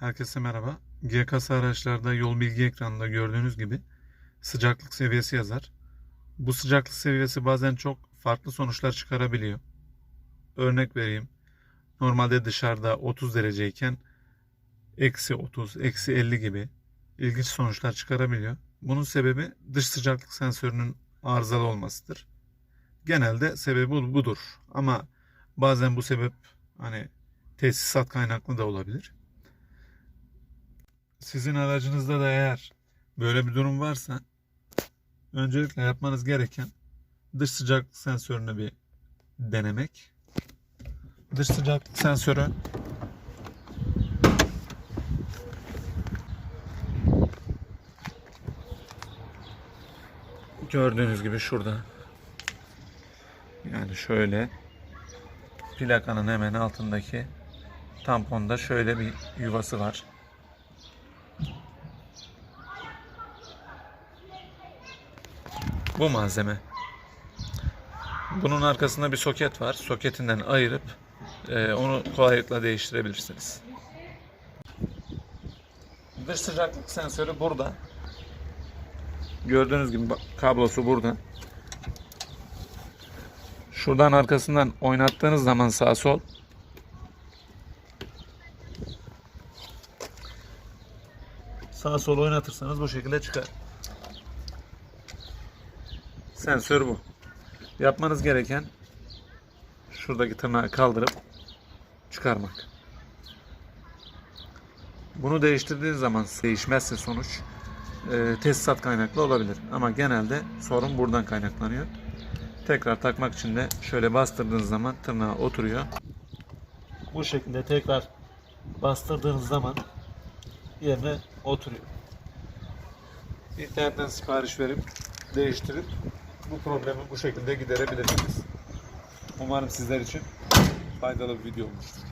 Herkese merhaba. GKS araçlarda yol bilgi ekranında gördüğünüz gibi sıcaklık seviyesi yazar. Bu sıcaklık seviyesi bazen çok farklı sonuçlar çıkarabiliyor. Örnek vereyim. Normalde dışarıda 30 dereceyken eksi 30, eksi 50 gibi ilginç sonuçlar çıkarabiliyor. Bunun sebebi dış sıcaklık sensörünün arızalı olmasıdır. Genelde sebebi bu- budur. Ama bazen bu sebep hani tesisat kaynaklı da olabilir. Sizin aracınızda da eğer böyle bir durum varsa öncelikle yapmanız gereken dış sıcaklık sensörünü bir denemek. Dış sıcaklık sensörü gördüğünüz gibi şurada. Yani şöyle plakanın hemen altındaki tamponda şöyle bir yuvası var. Bu malzeme. Bunun arkasında bir soket var. Soketinden ayırıp e, onu kolaylıkla değiştirebilirsiniz. Dış sıcaklık sensörü burada. Gördüğünüz gibi kablosu burada. Şuradan arkasından oynattığınız zaman sağ sol sağ sol oynatırsanız bu şekilde çıkar. Sensör bu. Yapmanız gereken şuradaki tırnağı kaldırıp çıkarmak. Bunu değiştirdiğiniz zaman değişmezse sonuç e, tesisat kaynaklı olabilir. Ama genelde sorun buradan kaynaklanıyor. Tekrar takmak için de şöyle bastırdığınız zaman tırnağı oturuyor. Bu şekilde tekrar bastırdığınız zaman yerine oturuyor. İnternetten sipariş verip değiştirip bu problemi bu şekilde giderebilirsiniz. Umarım sizler için faydalı bir video olmuştur.